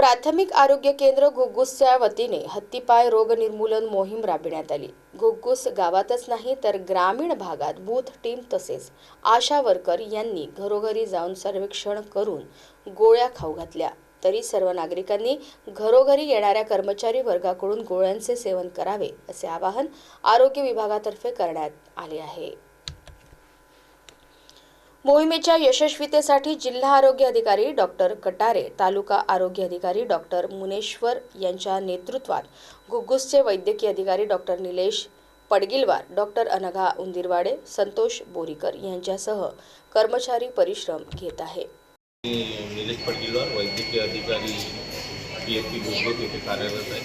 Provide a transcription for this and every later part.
प्राथमिक आरोग्य केंद्र घुग्गुसच्या वतीने हत्तीपाय रोग निर्मूलन मोहीम राबविण्यात आली. घुग्गुस गावातच नाही तर ग्रामीण भागात बूथ टीम तसेच आशा वर्कर यांनी घरोघरी जाऊन सर्वेक्षण करून गोळ्या खाऊ घातल्या. तरी सर्व नागरिकांनी घरोघरी येणाऱ्या कर्मचारी वर्गाकडून गोळ्यांचे सेवन करावे असे आवाहन आरोग्य विभागातर्फे करण्यात आले आहे. मोहिमेच्या यशस्वीतेसाठी जिल्हा आरोग्य अधिकारी डॉक्टर कटारे तालुका आरोग्य अधिकारी डॉक्टर मुनेश्वर यांच्या नेतृत्वात घुग्गुसचे वैद्यकीय अधिकारी डॉक्टर निलेश पडगिलवार डॉक्टर अनघा उंदिरवाडे संतोष बोरीकर यांच्यासह कर्मचारी परिश्रम घेत आहे. निलेश पडगिलवार वैद्यकीय अधिकारी पी एच पी गुजरात येथे कार्यरत आहे.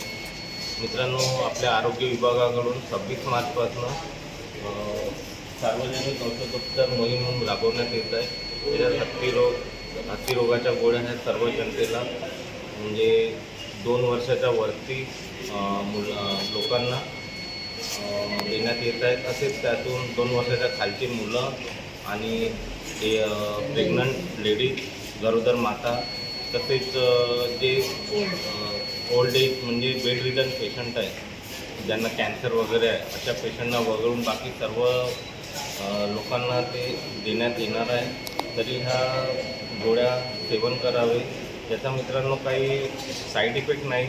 मित्रांनो आपल्या आरोग्य विभागाकडून सव्वीस मार्चपासून सार्वजनिक औषधोपचार मोहीम राबवण्यात येत आहे. त्याच्यात हत्ती रोग गोळ्या ह्या सर्व जनतेला. म्हणजे दोन वर्षाच्या वरती मुल लोकांना देण्यात येत आहेत. तसेच त्यातून दोन वर्षाच्या खालची मुलं आणि ते प्रेग्नंट लेडीज गरोदर माता तसेच जे ओल्ड एज म्हणजे बेड रिटर्न पेशंट आहेत ज्यांना कॅन्सर वगैरे आहे अशा पेशंटना वगळून बाकी सर्व लोकांना ते देण्यात येणार आहे. तरी ह्या गोळ्या सेवन करावे. याचा मित्रांनो काही साईड इफेक्ट नाही.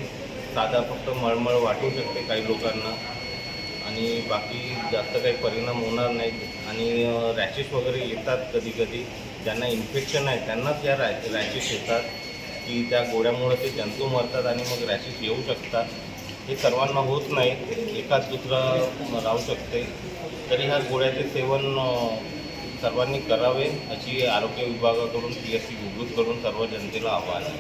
साधा फक्त मळमळ वाटू शकते काही लोकांना. आणि बाकी जास्त काही परिणाम होणार नाहीत आणि रॅशेस वगैरे येतात कधी कधी ज्यांना इन्फेक्शन आहे त्यांनाच या रॅ रॅशेस येतात. की त्या गोळ्यामुळे ते जंतू मरतात आणि मग रॅशेस येऊ शकतात. हे सर्वांना होत नाही. एकाच दुसरा राहू शकते. तरी ह्या गोळ्याचे सेवन सर्वांनी करावे अशी आरोग्य विभागाकडून पी एस सी करून सर्व जनतेला आव्हान आहे.